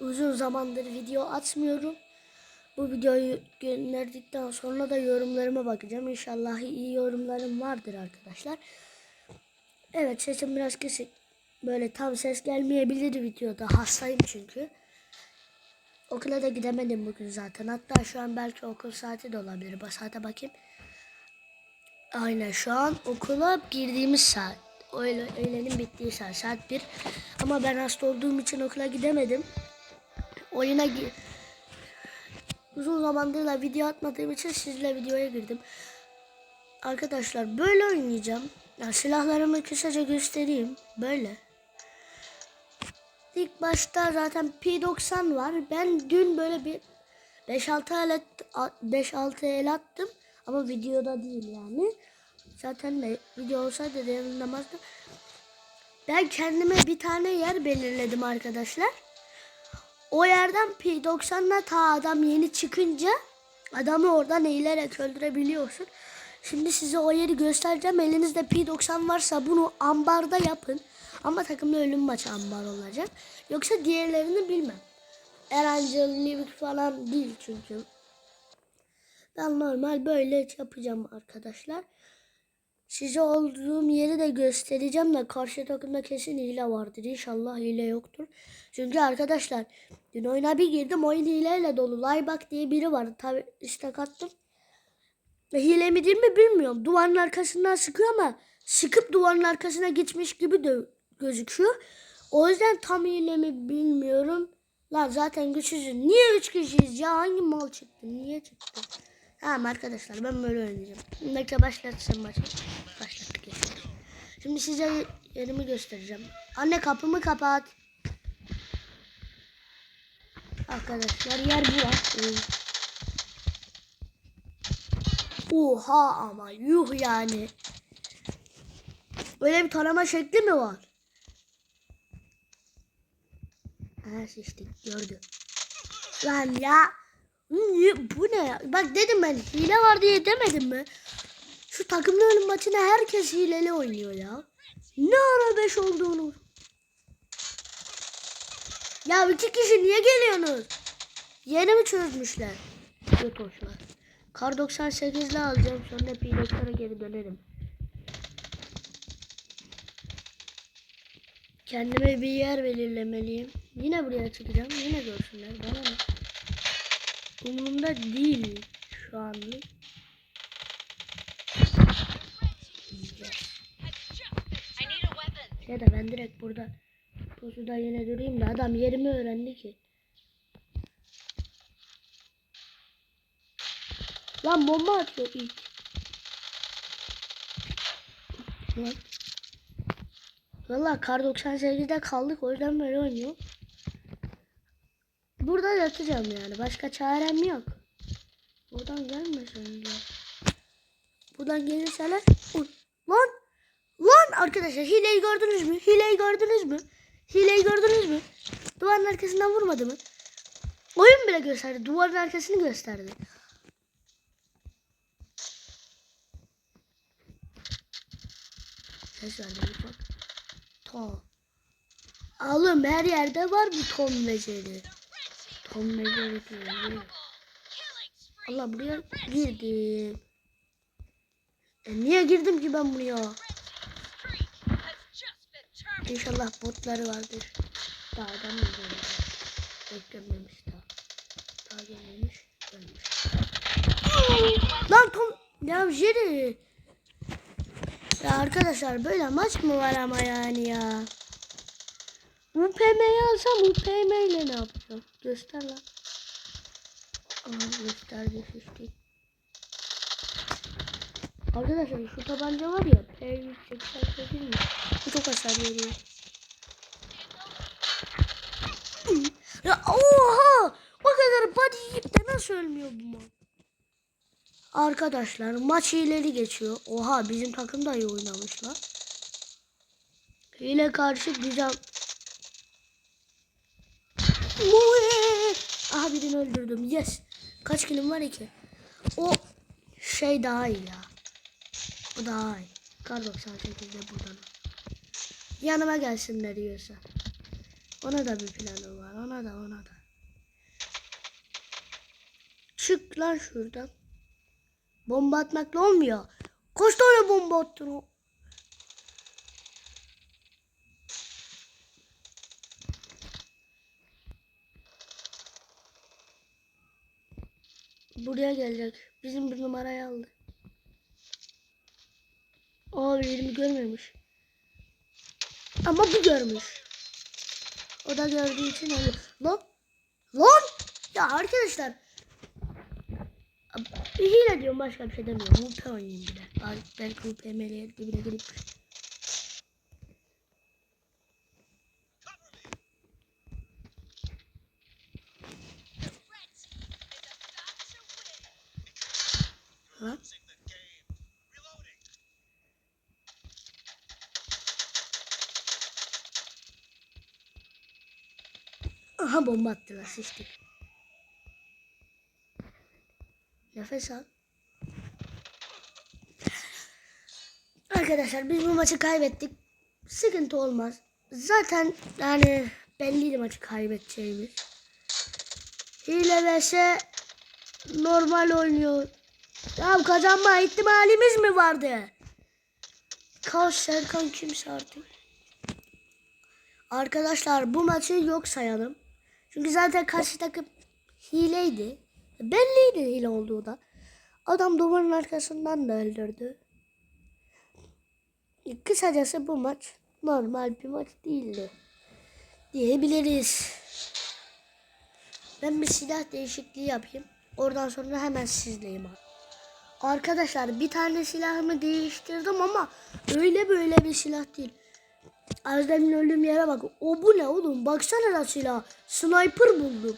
Uzun zamandır video atmıyorum. Bu videoyu gönderdikten sonra da yorumlarıma bakacağım. İnşallah iyi yorumlarım vardır arkadaşlar. Evet sesim biraz kısık. Böyle tam ses gelmeyebilir videoda. Hastayım çünkü. Okula da gidemedim bugün zaten. Hatta şu an belki okul saati de olabilir. Bak saate bakayım. Aynen şu an okula girdiğimiz saat. Öğlenin bittiği saat. Saat 1. Ama ben hasta olduğum için okula gidemedim. Oyuna gi- uzun zamandır da video atmadığım için sizle videoya girdim. Arkadaşlar böyle oynayacağım. Ya silahlarımı kısaca göstereyim. Böyle. İlk başta zaten P90 var. Ben dün böyle bir 5-6 el, 5-6 el attım. Ama videoda değil yani. Zaten de video olsaydı da. Ben kendime bir tane yer belirledim arkadaşlar. O yerden P90'la ta adam yeni çıkınca adamı oradan eğilerek öldürebiliyorsun. Şimdi size o yeri göstereceğim. Elinizde P90 varsa bunu ambarda yapın. Ama takımda ölüm maçı ambar olacak. Yoksa diğerlerini bilmem. Erangel, Livik falan değil çünkü. Ben normal böyle yapacağım arkadaşlar. Size olduğum yeri de göstereceğim de karşı takımda kesin hile vardır. İnşallah hile yoktur. Çünkü arkadaşlar dün oyuna bir girdim oyun hileyle dolu. Laybak diye biri vardı. Tabi istek attım. Ve hile mi değil mi bilmiyorum. Duvarın arkasından sıkıyor ama sıkıp duvarın arkasına geçmiş gibi de gözüküyor. O yüzden tam hile mi bilmiyorum. Lan zaten güçsüzüz. Niye üç kişiyiz ya? Hangi mal çıktı? Niye çıktı? Tamam arkadaşlar ben böyle oynayacağım. Bekle başlatsın maçı. Başlattık ya. Şimdi size yerimi göstereceğim. Anne kapımı kapat. Arkadaşlar yer bu. Oha ama yuh yani. Öyle bir tarama şekli mi var? Ha sıçtık gördü. Lan ya. Bu ne ya? Bak dedim ben hile var diye demedim mi? Şu takımlı ölüm maçına herkes hileli oynuyor ya. Ne ara 5 olduğunu. Ya iki kişi niye geliyorsunuz? Yeni mi çözmüşler? Yotoşlar. Kar 98'le alacağım sonra pilotlara geri dönerim. Kendime bir yer belirlemeliyim. Yine buraya çıkacağım. Yine görsünler. Bana ne? Umurumda değil şu anlık. Ya da ben direkt burada pusuda yine durayım da adam yerimi öğrendi ki. Lan bomba atıyor ilk. Valla kar 98'de kaldık o yüzden böyle oynuyor. Burada yatacağım yani. Başka çarem yok. Buradan gelmesinler. Buradan gelirseler. Uy, Lan! Lan arkadaşlar hileyi gördünüz mü? Hileyi gördünüz mü? Hileyi gördünüz mü? Duvarın arkasından vurmadı mı? Oyun bile gösterdi. Duvarın arkasını gösterdi. Ses verdi bak. Tom. Oğlum her yerde var bu Tom beceri. Beceri diyor. Allah buraya girdim. E niye girdim ki ben buraya? İnşallah botları vardır. Daha adam mı görmüş? Beklememiş daha. Daha gelmemiş. Ölmüş. Lan Tom. Ya Jerry. Ya arkadaşlar böyle maç mı var ama yani ya. UPM'yi alsam UPM ile ne yapacağım? Göster lan. Aha gösterdi şişti. Arkadaşlar şu tabanca var ya P188 değil mi? Bu çok hasar veriyor. Ya oha! O kadar body yiyip de nasıl ölmüyor bu mal? Arkadaşlar maç ileri geçiyor. Oha bizim takım da iyi oynamışlar. Hile karşı güzel. Muhe. Aha birini öldürdüm. Yes. Kaç kilim var ki? O şey daha iyi ya. Bu daha iyi. Kar 98'de buradan. Yanıma gelsinler diyorsa. Ona da bir planım var. Ona da ona da. Çık lan şuradan. Bomba atmakla olmuyor. Kaç tane bomba attın o? Buraya gelecek. Bizim bir numarayı aldı. O yerimi görmemiş. Ama bu görmüş. O da gördüğü için öyle. Lan! Lan! Ya arkadaşlar. Bir hile diyorum başka bir şey demiyorum. UP oynayayım. Bari Belki UPM'liye dibine girip. Lan. Aha bomba attılar sıçtık. Nefes al. Arkadaşlar biz bu maçı kaybettik. Sıkıntı olmaz. Zaten yani belliydi maçı kaybedeceğimiz. Hile normal oynuyor. Ya kazanma ihtimalimiz mi vardı? Kaos Serkan kimse artık. Arkadaşlar bu maçı yok sayalım. Çünkü zaten karşı takım hileydi. Belliydi hile olduğu da. Adam duvarın arkasından da öldürdü. Kısacası bu maç normal bir maç değildi. Diyebiliriz. Ben bir silah değişikliği yapayım. Oradan sonra hemen sizleyim abi. Arkadaşlar bir tane silahımı değiştirdim ama öyle böyle bir silah değil. Az demin öldüğüm yere bak. O bu ne oğlum? Baksana da silah. Sniper buldum.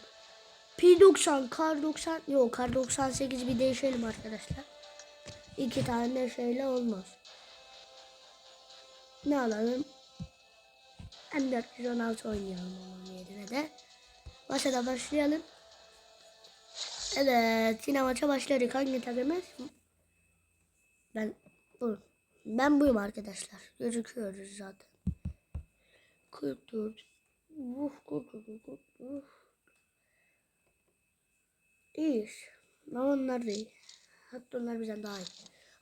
P90, Kar 90, yok Kar 98 bir değişelim arkadaşlar. İki tane şeyle olmaz. Ne alalım? M416 oynayalım onun yerine de. Maça da başlayalım. Evet yine maça başladık. Hangi takımız? Ben bu. Ben buyum arkadaşlar. Gözüküyoruz zaten. 44. Uf, uf, uf, uf, uf. İyiyiz. Ama onlar değil. Hatta onlar bizden daha iyi.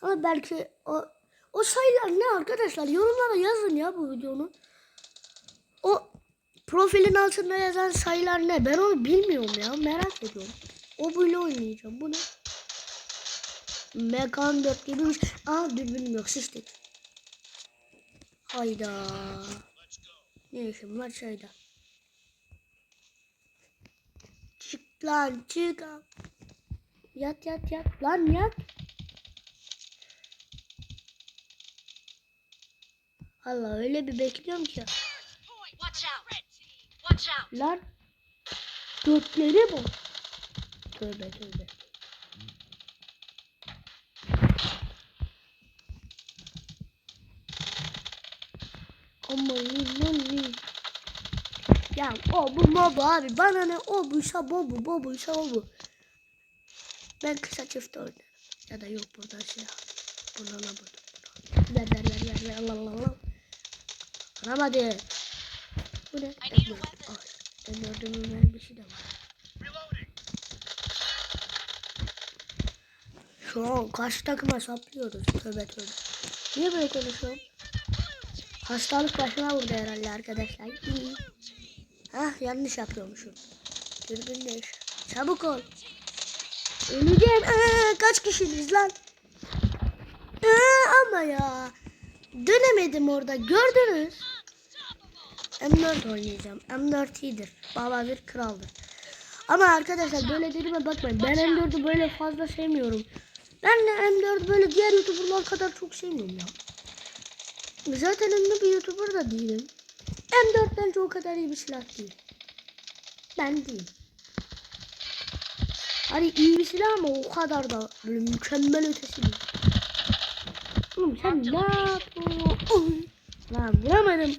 Ama belki o o sayılar ne arkadaşlar? Yorumlara yazın ya bu videonun. O profilin altında yazan sayılar ne? Ben onu bilmiyorum ya. Merak ediyorum. O böyle oynayacağım. Bu ne? Mekan 4 gibi bir şey. Aa dürbünüm yok. Sıçtık. Hayda. Ne işim var şeyde? Çık lan çık. Yat yat yat. Lan yat. Allah öyle bir bekliyorum ki. Lan. Götleri bu. Tövbe tövbe. Lan ne? Ya o bu mobu abi bana ne o bu bu bu buysa o bu. Ben kısa çift oynarım. Ya da yok burada silah. Burada la burada. burada. Ver ver ver ver ver Allah Allah Allah. Aramadı. Bu ne? I need a M4. weapon. Ay, M4'ün mermisi de var. Şu an karşı takıma saplıyoruz. Tövbe tövbe. Niye böyle konuşuyorum? Hastalık başıma vurdu herhalde arkadaşlar. İyi. Hah yanlış yapıyormuşum. Dürbün değiş. Çabuk ol. Öleceğim. Aa, kaç kişiniz lan? Aa, ama ya. Dönemedim orada. Gördünüz. M4 oynayacağım. M4 iyidir. Baba bir kraldır. Ama arkadaşlar böyle dediğime bakmayın. Ben M4'ü böyle fazla sevmiyorum. Ben de M4 böyle diğer YouTuber'lar kadar çok sevmiyorum ya. Zaten ünlü bir YouTuber da değilim. M4 bence o kadar iyi bir silah değil. Ben değil. Hani iyi bir silah ama o kadar da böyle mükemmel ötesi değil. Oğlum sen ne yapıyorsun? Lan vuramadım.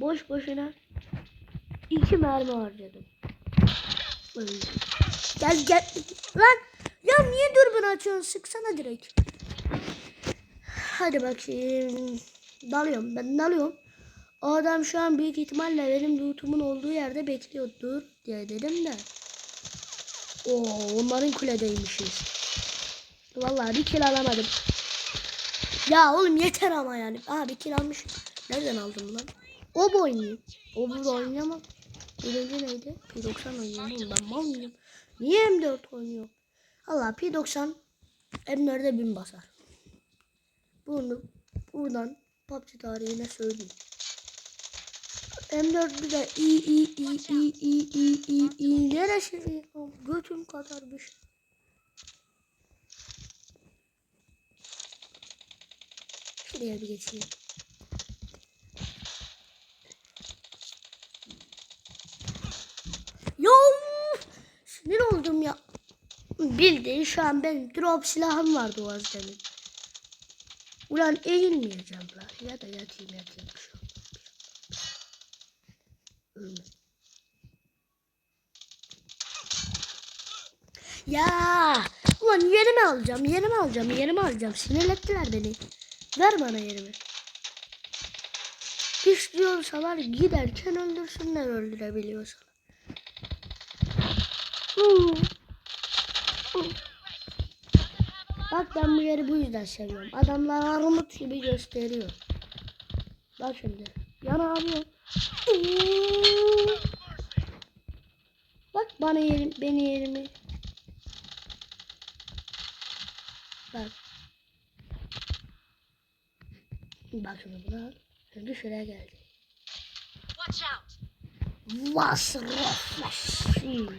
Boş boşuna iki mermi harcadım. Öldüm. Gel gel. Lan ya niye dürbün açıyorsun? Sıksana direkt. Hadi bakayım. Dalıyorum. Ben dalıyorum. O adam şu an büyük ihtimalle benim lootumun olduğu yerde bekliyordur diye dedim de. Oo, onların kuledeymişiz. Vallahi bir kill alamadım. Ya oğlum yeter ama yani. Aa bir kill almış. Nereden aldım lan? O bu oynuyor. O burada oynayamam. Birinci neydi? P90 oynuyor. Ben mal mıyım? Niye M4 oynuyor? Allah P90 M4'e bin basar. Bunu buradan PUBG tarihine söyleyeyim. M4'ü de iyi iyi iyi iyi iyi iyi iyi iyi neresi? Götüm kadar bir şey. Şuraya bir geçeyim. Yo! Sinir oldum ya. Bildiğin şu an benim drop silahım vardı o az demin. Ulan eğilmeyeceğim la. Ya da yatayım yatayım. Ölme. Ya! Ulan yerimi alacağım, yerimi alacağım, yerimi alacağım. Sinirlettiler beni. Ver bana yerimi. İstiyorsalar giderken öldürsünler öldürebiliyorsan. Hmm. Hmm. Bak ben bu yeri bu yüzden seviyorum. Adamlar armut gibi gösteriyor. Bak şimdi. Yana abi. Bak bana yerim, beni yerimi. Bak. Bak şimdi bunu al. Şimdi şuraya geldi. Watch out! Was Roffesin.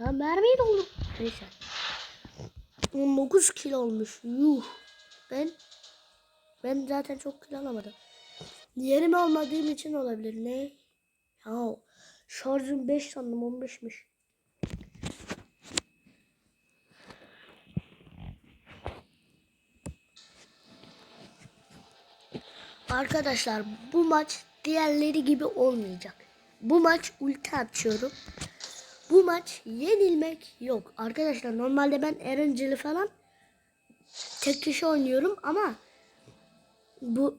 Lan mermiyi doldu. Neyse. 19 kilo olmuş. Yuh. Ben ben zaten çok kilo alamadım. Yerim olmadığım için olabilir. Ne? Ya şarjım 5 sandım 15'miş. Arkadaşlar bu maç diğerleri gibi olmayacak. Bu maç ulti atıyorum. Bu maç yenilmek yok. Arkadaşlar normalde ben Erencil'i falan tek kişi oynuyorum ama bu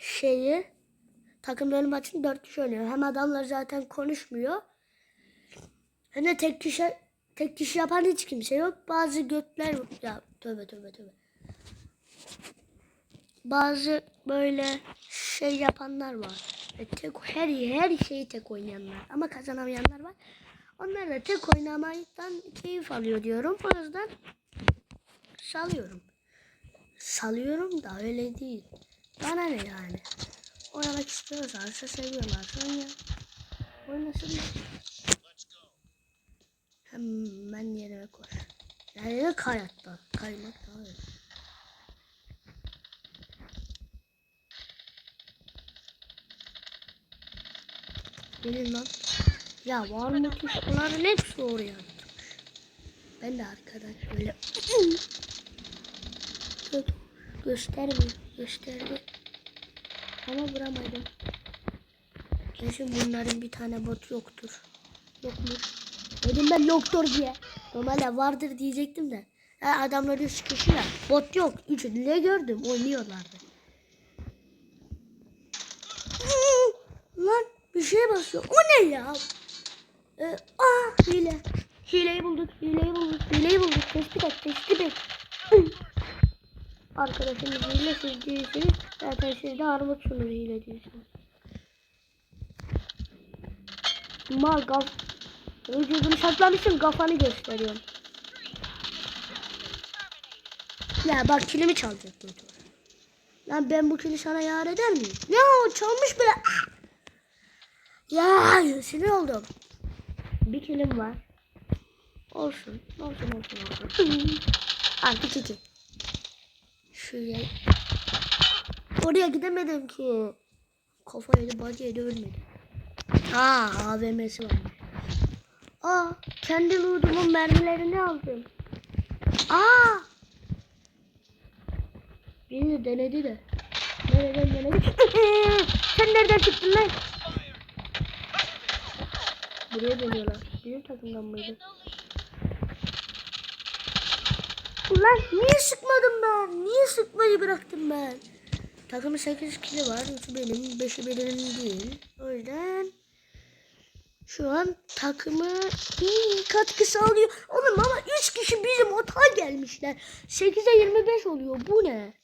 şeyi takımların maçını dört kişi oynuyor. Hem adamlar zaten konuşmuyor. Hem de tek kişi tek kişi yapan hiç kimse yok. Bazı götler ya tövbe tövbe tövbe. Bazı böyle şey yapanlar var. E, tek her her şeyi tek oynayanlar ama kazanamayanlar var. Onlar tek oynamaktan keyif alıyor diyorum. O yüzden salıyorum. Salıyorum da öyle değil. Bana ne yani? Oynamak istiyorlarsa seviyorlarsa oynayın. Oynasınlar. Hemen yerime koş. Yani de kay hatta. Kaymak daha iyi. Gelin lan. Ya var mı kuşların hepsi oraya. Ben de arkadan şöyle Gö göstermiyor. Gösterdi. Ama vuramadım. Kesin bunların bir tane bot yoktur. Yokmuş. Dedim ben yoktur diye. Normalde vardır diyecektim de. Ha, adamlar üç kişi ya. Bot yok. Üçünü de gördüm. Oynuyorlardı. Lan bir şeye basıyor. O ne ya? Ee, aa hile. Hileyi bulduk. Hileyi bulduk. Hileyi bulduk. Tespit et. Tespit et. Arkadaşımız hile siz değilsiniz. Zaten siz de armut sunur hile değilsiniz. Mal gaf. Vücudunu saklamışsın kafanı gösteriyorum. Ya bak kilimi çalacak motor. Lan ben bu kili sana yar eder miyim? Ya çalmış bile. Ah! Ya sinir oldum. Bir kilim var. Olsun. Olsun olsun olsun. Artık iki. Şuraya. Oraya gidemedim ki. Kafa yedi bacı yedi ölmedi. Aa AVM'si varmış. Aa kendi lootumun mermilerini aldım. Aa. Birini denedi de. Nereden denedi? Sen nereden çıktın lan? Buraya dönüyorlar. Bizim takımdan mıydı? Ulan niye sıkmadım ben? Niye sıkmayı bıraktım ben? Takımın 8 kili var. 3'ü benim, 5'i benim değil. O yüzden Şu an takımı iyi katkısı alıyor. Oğlum ama 3 kişi bizim otağa gelmişler. 8'e 25 oluyor. Bu ne?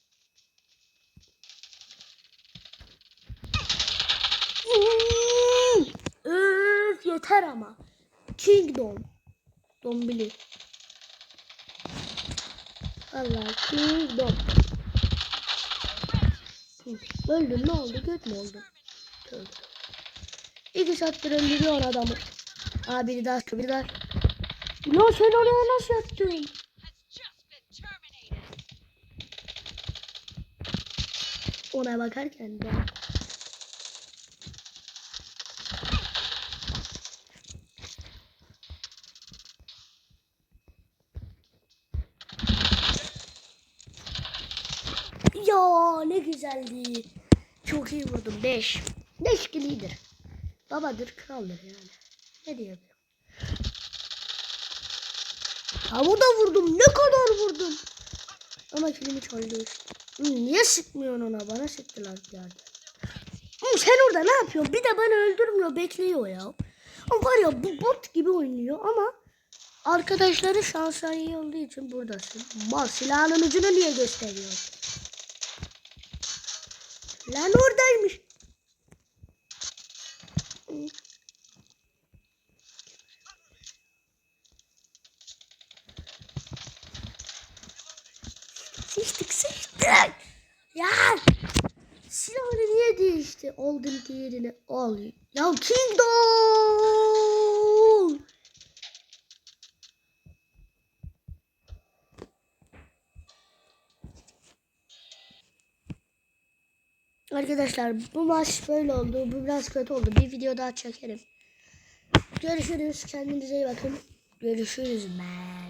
Hmm. Yeter ama. Kingdom. Dombili. Allah Kingdom. Hı, Öldün ne oldu? Göt mü oldu? Tövbe. İki saattir öldürüyor adamı. Aa biri daha biri daha. Ya sen oraya nasıl yattın? Ona bakarken ben. Ya ne güzeldi. Çok iyi vurdum. 5. 5 kilidir. Babadır, kraldır yani. Ne diyebilirim? Ha burada vurdum. Ne kadar vurdum. Ama kilimi çaldı Niye sıkmıyorsun ona? Bana sıktılar bir yerde. Sen orada ne yapıyorsun? Bir de beni öldürmüyor. Bekliyor ya. Ama var ya bu bot gibi oynuyor ama arkadaşları şansı iyi olduğu için buradasın. Mal silahının ucunu niye gösteriyor? Lan oradaymış. Sıçtık sıçtık. Ya. Silahını niye değişti? Aldım diğerini al. Ya Kingdom. Arkadaşlar bu maç böyle oldu. Bu biraz kötü oldu. Bir video daha çekerim. Görüşürüz. Kendinize iyi bakın. Görüşürüz. Bye.